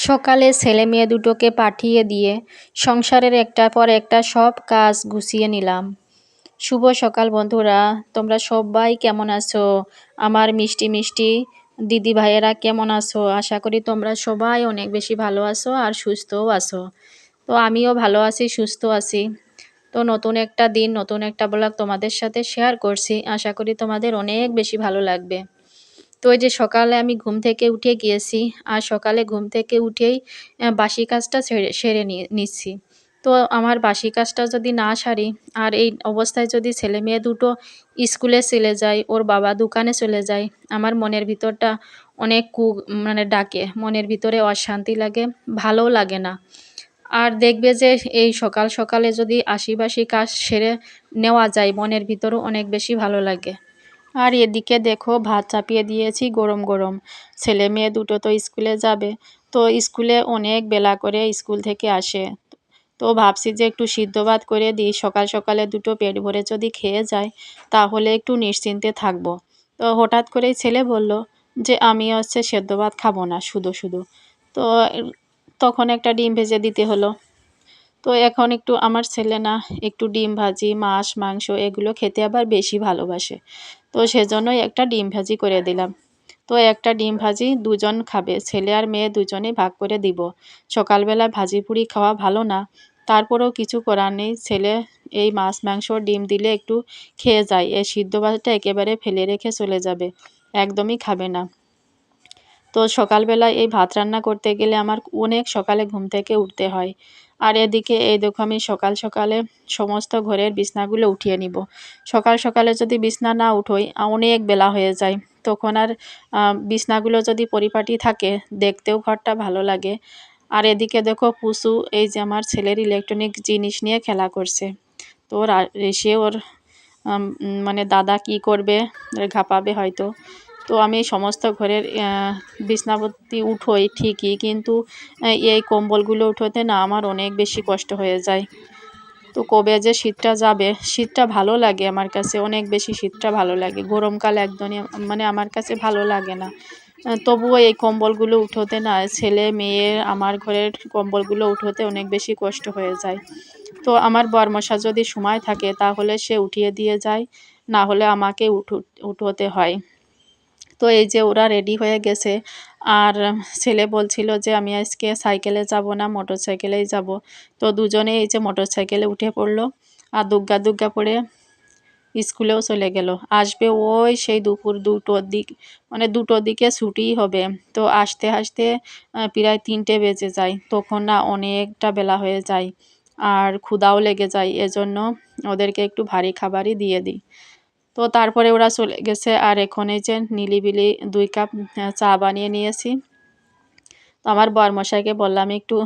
সকালে ছেলে মেয়ে দুটোকে পাঠিয়ে দিয়ে সংসারের একটার পর একটা সব কাজ গুছিয়ে নিলাম। শুভ সকাল বন্ধুরা, তোমরা সবাই কেমন আছো? আমার মিষ্টি মিষ্টি দিদি ভাইয়েরা কেমন আছো? আশা করি তোমরা সবাই অনেক বেশি ভালো আছো আর সুস্থও আছো। তো আমিও ভালো আছি, সুস্থ আছি। তো নতুন একটা দিন, নতুন একটা ব্লগ তোমাদের সাথে শেয়ার করছি। আশা করি তোমাদের অনেক বেশি ভালো লাগবে। তো ওই যে সকালে আমি ঘুম থেকে উঠে গিয়েছি আর সকালে ঘুম থেকে উঠেই বাসি কাজটা সেরে সেরে নিচ্ছি। তো আমার বাসি কাজটা যদি না সারি আর এই অবস্থায় যদি ছেলে মেয়ে দুটো স্কুলে চলে যায়, ওর বাবা দোকানে চলে যায়, আমার মনের ভিতরটা অনেক কু মানে ডাকে, মনের ভিতরে অশান্তি লাগে, ভালোও লাগে না। আর দেখবে যে এই সকাল সকালে যদি আশিবাসি কাজ সেরে নেওয়া যায়, মনের ভিতরও অনেক বেশি ভালো লাগে। আর এদিকে দেখো, ভাত চাপিয়ে দিয়েছি গরম গরম। ছেলে মেয়ে দুটো তো স্কুলে যাবে। তো স্কুলে অনেক বেলা করে স্কুল থেকে আসে। তো ভাবছি যে একটু সিদ্ধ ভাত করে দিই। সকাল সকালে দুটো পেট ভরে যদি খেয়ে যায়, তাহলে একটু নিশ্চিন্তে থাকব। তো হঠাৎ করেই ছেলে বলল যে, আমি হচ্ছে সেদ্ধ ভাত খাব না, শুধু শুধু। তো তখন একটা ডিম ভেজে দিতে হলো। তো এখন একটু আমার ছেলে না, একটু ডিম ভাজি, মাছ, মাংস এগুলো খেতে আবার বেশি ভালোবাসে। তো সেজন্যই একটা ডিম ভাজি করে দিলাম। তো একটা ডিম ভাজি দুজন খাবে, ছেলে আর মেয়ে দুজনেই ভাগ করে দিব। সকালবেলা ভাজি পুরি খাওয়া ভালো না, তারপরেও কিছু করার নেই। ছেলে এই মাছ, মাংস, ডিম দিলে একটু খেয়ে যায়, এই সিদ্ধ ভাতটা একেবারে ফেলে রেখে চলে যাবে, একদমই খাবে না। তো সকালবেলা এই ভাত রান্না করতে গেলে আমার অনেক সকালে ঘুম থেকে উঠতে হয়। আর এদিকে এই দেখো আমি সকাল সকালে সমস্ত ঘরের বিছনাগুলো উঠিয়ে নিব। সকাল সকালে যদি বিছনা না উঠোই অনেক বেলা হয়ে যায়। তখন আর বিছনাগুলো যদি পরিপাটি থাকে, দেখতেও ঘরটা ভালো লাগে। আর এদিকে দেখো পুসু, এই যে আমার ছেলের ইলেকট্রনিক জিনিস নিয়ে খেলা করছে। তো এসে ওর মানে দাদা কি করবে, ঘাপাবে হয়তো। তো আমি সমস্ত ঘরের বিছনাপত্তি উঠোই ঠিকই, কিন্তু এই কম্বলগুলো উঠোতে না আমার অনেক বেশি কষ্ট হয়ে যায়। তো কবে যে শীতটা যাবে, শীতটা ভালো লাগে আমার কাছে, অনেক বেশি শীতটা ভালো লাগে। গরমকাল একদমই মানে আমার কাছে ভালো লাগে না। তবুও এই কম্বলগুলো উঠোতে না, ছেলে, মেয়ে, আমার ঘরের কম্বলগুলো উঠোতে অনেক বেশি কষ্ট হয়ে যায়। তো আমার বরমশা যদি সময় থাকে, তাহলে সে উঠিয়ে দিয়ে যায়, না হলে আমাকে উঠো, উঠোতে হয়। তো এই যে ওরা রেডি হয়ে গেছে। আর ছেলে বলছিল যে, আমি আজকে সাইকেলে যাব না মোটর সাইকেলেই যাব। তো দুজনে এই যে মোটর সাইকেলে উঠে পড়ল। আর দুগ্গা দুগ্গা পড়ে স্কুলেও চলে গেল। আসবে ওই সেই দুপুর দুটোর দিক মানে দুটোর দিকে ছুটি হবে। তো আসতে আসতে প্রায় তিনটে বেজে যায়। তখন না অনেকটা বেলা হয়ে যায়। আর ক্ষুদাও লেগে যায়। এজন্য ওদেরকে একটু ভারী খাবারই দিয়ে দিই। তো তারপরে ওরা চলে গেছে আর এখন এই যে নিলিবিলি দুই কাপ চা বানিয়ে নিয়েছি। তো আমার বরমশাইকে বললাম, একটু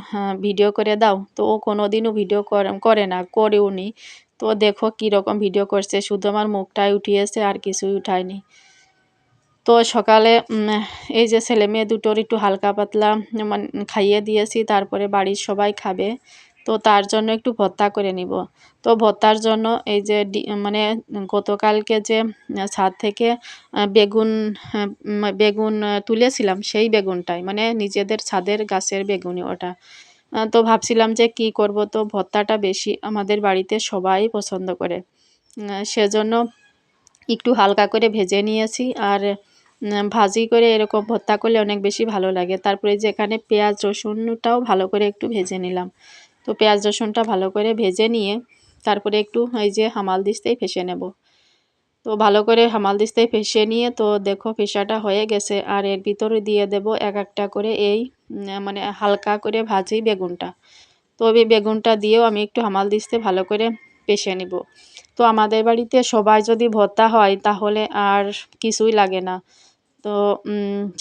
ভিডিও করে দাও। তো ও কোনো দিনও ভিডিও করে না, করেও নি। তো দেখো কীরকম ভিডিও করছে, শুধু আমার মুখটাই উঠিয়েছে, আর কিছুই উঠায়নি। তো সকালে এই যে ছেলে মেয়ে দুটোর একটু হালকা পাতলা মানে খাইয়ে দিয়েছি, তারপরে বাড়ির সবাই খাবে। তো তার জন্য একটু ভর্তা করে নিব। তো ভর্তার জন্য এই যে মানে গতকালকে যে ছাদ থেকে বেগুন বেগুন তুলেছিলাম সেই বেগুনটাই মানে নিজেদের ছাদের গাছের বেগুনি ওটা। তো ভাবছিলাম যে কি করব, তো ভর্তাটা বেশি আমাদের বাড়িতে সবাই পছন্দ করে। সেজন্য একটু হালকা করে ভেজে নিয়েছি আর ভাজি করে এরকম ভর্তা করলে অনেক বেশি ভালো লাগে। তারপরে যেখানে পেঁয়াজ রসুনটাও ভালো করে একটু ভেজে নিলাম। তো পেঁয়াজ রসুনটা ভালো করে ভেজে নিয়ে তারপরে একটু এই যে হামাল দিস্তেই ফেসে নেব। তো ভালো করে হামাল দিস্তেই ফেসে নিয়ে তো দেখো ফেসাটা হয়ে গেছে আর এর ভিতরে দিয়ে দেব এক একটা করে এই মানে হালকা করে ভাজি বেগুনটা। তো এই বেগুনটা দিয়েও আমি একটু হামাল দিস্তে ভালো করে পেশে নিব। তো আমাদের বাড়িতে সবাই যদি ভর্তা হয় তাহলে আর কিছুই লাগে না। তো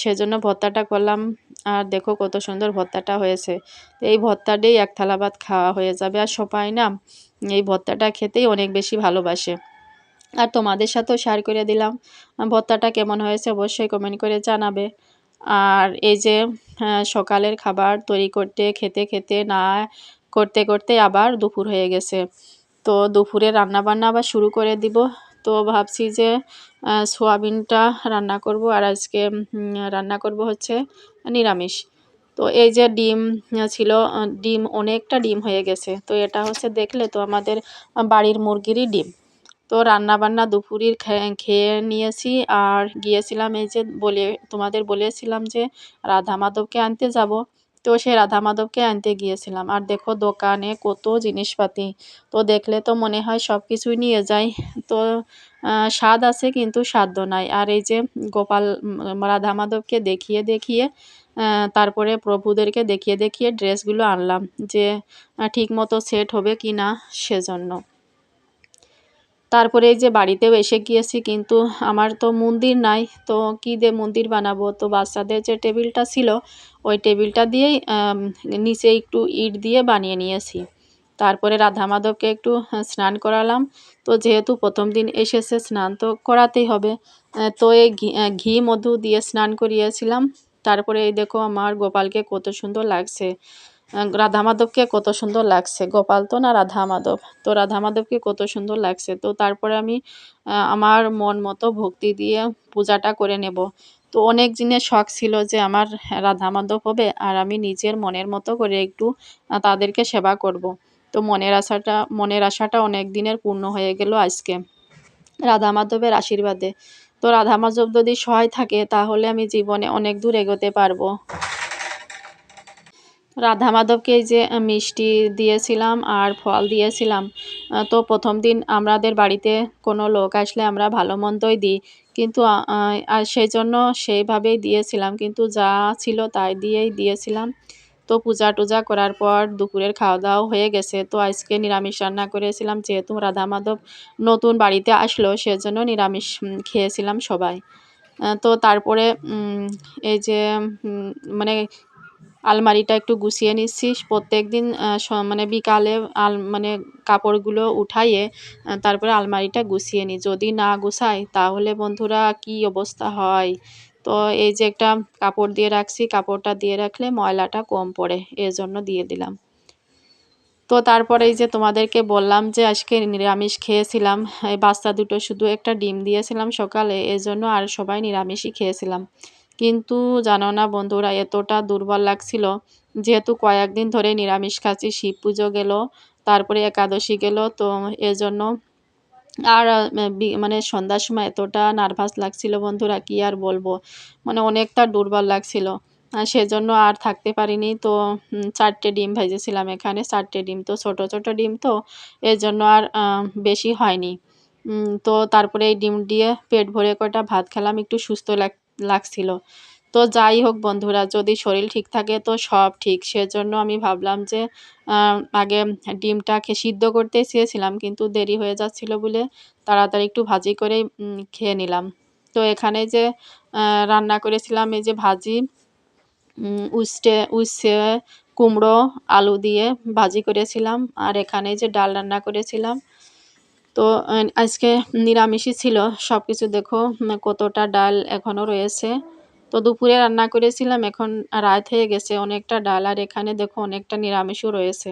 সেজন্য ভর্তাটা করলাম আর দেখো কত সুন্দর ভর্তাটা হয়েছে। এই ভর্তাটাই এক থালা ভাত খাওয়া হয়ে যাবে। আর সবাই না এই ভর্তাটা খেতেই অনেক বেশি ভালোবাসে। আর তোমাদের সাথেও শেয়ার করে দিলাম ভর্তাটা কেমন হয়েছে অবশ্যই কমেন্ট করে জানাবে। আর এই যে সকালের খাবার তৈরি করতে, খেতে খেতে না করতে করতে আবার দুপুর হয়ে গেছে। তো দুপুরে রান্নাবান্না আবার শুরু করে দিব। তো ভাবছি যে সোয়াবিনটা রান্না করব আর আজকে রান্না করব হচ্ছে নিরামিষ। তো এই যে ডিম ছিল ডিম অনেকটা ডিম হয়ে গেছে। তো এটা হচ্ছে দেখলে তো আমাদের বাড়ির মুরগিরই ডিম। তো রান্না বান্না দুপুরের খেয়ে নিয়েছি আর গিয়েছিলাম এই যে বলে, তোমাদের বলেছিলাম যে রাধা মাধবকে আনতে যাব। তো সে রাধা মাধবকে আনতে গিয়েছিলাম। আর দেখো দোকানে কত জিনিসপাতি। তো দেখলে তো মনে হয় সব কিছুই নিয়ে যাই তো স্বাদ আছে কিন্তু সাধ্য নাই। আর এই যে গোপাল রাধা মাধবকে দেখিয়ে দেখিয়ে তারপরে প্রভুদেরকে দেখিয়ে দেখিয়ে ড্রেসগুলো আনলাম যে ঠিক মতো সেট হবে কি না সেজন্য। তারপরে এই যে বাড়িতেও এসে গিয়েছি, কিন্তু আমার তো মন্দির নাই, তো কী দিয়ে মন্দির বানাবো? তো বাচ্চাদের যে টেবিলটা ছিল, ওই টেবিলটা দিয়েই নিচে একটু ইট দিয়ে বানিয়ে নিয়েছি। তারপরে রাধা মাধবকে একটু স্নান করালাম। তো যেহেতু প্রথম দিন এসেছে, স্নান তো করাতেই হবে। তো এই ঘি, মধু দিয়ে স্নান করিয়েছিলাম। তারপরে এই দেখো আমার গোপালকে কত সুন্দর লাগছে। রাধা মাধবকে কত সুন্দর লাগছে। গোপাল তো না রাধা মাধব? তো রাধা মাধবকে কত সুন্দর লাগছে। তো তারপরে আমি আমার মন মতো ভক্তি দিয়ে পূজাটা করে নেব। তো অনেক দিনের শখ ছিল যে আমার রাধা মাধব হবে আর আমি নিজের মনের মতো করে একটু তাদেরকে সেবা করব। তো মনের আশাটা মনের আশাটা অনেক দিনের পূর্ণ হয়ে গেল আজকে। রাধা মাধবের আশীর্বাদে। তো রাধা মাধব যদি সহায় থাকে তাহলে আমি জীবনে অনেক দূর এগোতে পারব। রাধা মাধবকে যে মিষ্টি দিয়েছিলাম আর ফল দিয়েছিলাম তো প্রথম দিন আমাদের বাড়িতে কোনো লোক আসলে আমরা ভালো মন্দই দিই। কিন্তু আর সেই জন্য সেইভাবেই দিয়েছিলাম। কিন্তু যা ছিল তাই দিয়েই দিয়েছিলাম। তো পূজা টুজা করার পর দুপুরের খাওয়া দাওয়া হয়ে গেছে। তো আজকে নিরামিষ রান্না করেছিলাম, যেহেতু রাধা মাধব নতুন বাড়িতে আসলো, সেজন্য নিরামিষ খেয়েছিলাম সবাই। তো তারপরে এই যে মানে আলমারিটা একটু গুছিয়ে নিচ্ছি। প্রত্যেক দিন মানে বিকালে আল মানে কাপড়গুলো উঠাইয়ে তারপরে আলমারিটা গুছিয়ে নিই। যদি না গুছাই, তাহলে বন্ধুরা কি অবস্থা হয়? তো এই যে একটা কাপড় দিয়ে রাখছি, কাপড়টা দিয়ে রাখলে ময়লাটা কম পড়ে জন্য দিয়ে দিলাম। তো তারপরে এই যে তোমাদেরকে বললাম যে আজকে নিরামিষ খেয়েছিলাম। এই বাচ্চা দুটো শুধু একটা ডিম দিয়েছিলাম সকালে, এজন্য আর সবাই নিরামিষই খেয়েছিলাম। কিন্তু জানো না বন্ধুরা, এতটা দুর্বল লাগছিল। যেহেতু কয়েকদিন ধরে নিরামিষ খাচ্ছি, শিব পুজো গেল, তারপরে একাদশী গেল, তো এজন্য আর মানে সন্ধ্যার সময় এতটা নার্ভাস লাগছিল বন্ধুরা, কি আর বলব? মানে অনেকটা দুর্বল লাগছিল। সেজন্য আর থাকতে পারিনি, তো চারটে ডিম ভেজেছিলাম এখানে, চারটে ডিম তো, ছোট ছোট ডিম তো এর জন্য আর বেশি হয়নি। তো তারপরে এই ডিম দিয়ে পেট ভরে কয়টা ভাত খেলাম, একটু সুস্থ লাগ লাগছিল। তো যাই হোক বন্ধুরা, যদি শরীর ঠিক থাকে তো সব ঠিক। সেজন্য আমি ভাবলাম যে আগে ডিমটা ডিমটাকে সিদ্ধ করতে চেয়েছিলাম, কিন্তু দেরি হয়ে যাচ্ছিল বলে তাড়াতাড়ি একটু ভাজি করে খেয়ে নিলাম। তো এখানে যে রান্না করেছিলাম, এই যে ভাজি উস্টে উচ্ছে কুমড়ো, আলু দিয়ে ভাজি করেছিলাম। আর এখানে যে ডাল রান্না করেছিলাম তো আজকে নিরামিষই ছিল। সব কিছু দেখো কতটা ডাল এখনও রয়েছে। তো, দুপুরে রান্না করেছিলাম, এখন রাত হয়ে গেছে, অনেকটা ডাল, আর এখানে দেখো, অনেকটা নিরামিষও রয়েছে।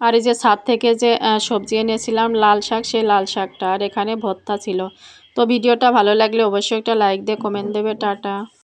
আর এই যে ছাদ থেকে যে সবজি এনেছিলাম, লাল শাক, সেই লাল শাকটা, আর এখানে ভর্তা ছিল। তো, ভিডিওটা ভালো লাগলে অবশ্যই একটা লাইক দিয়ে কমেন্ট দেবে, টাটা।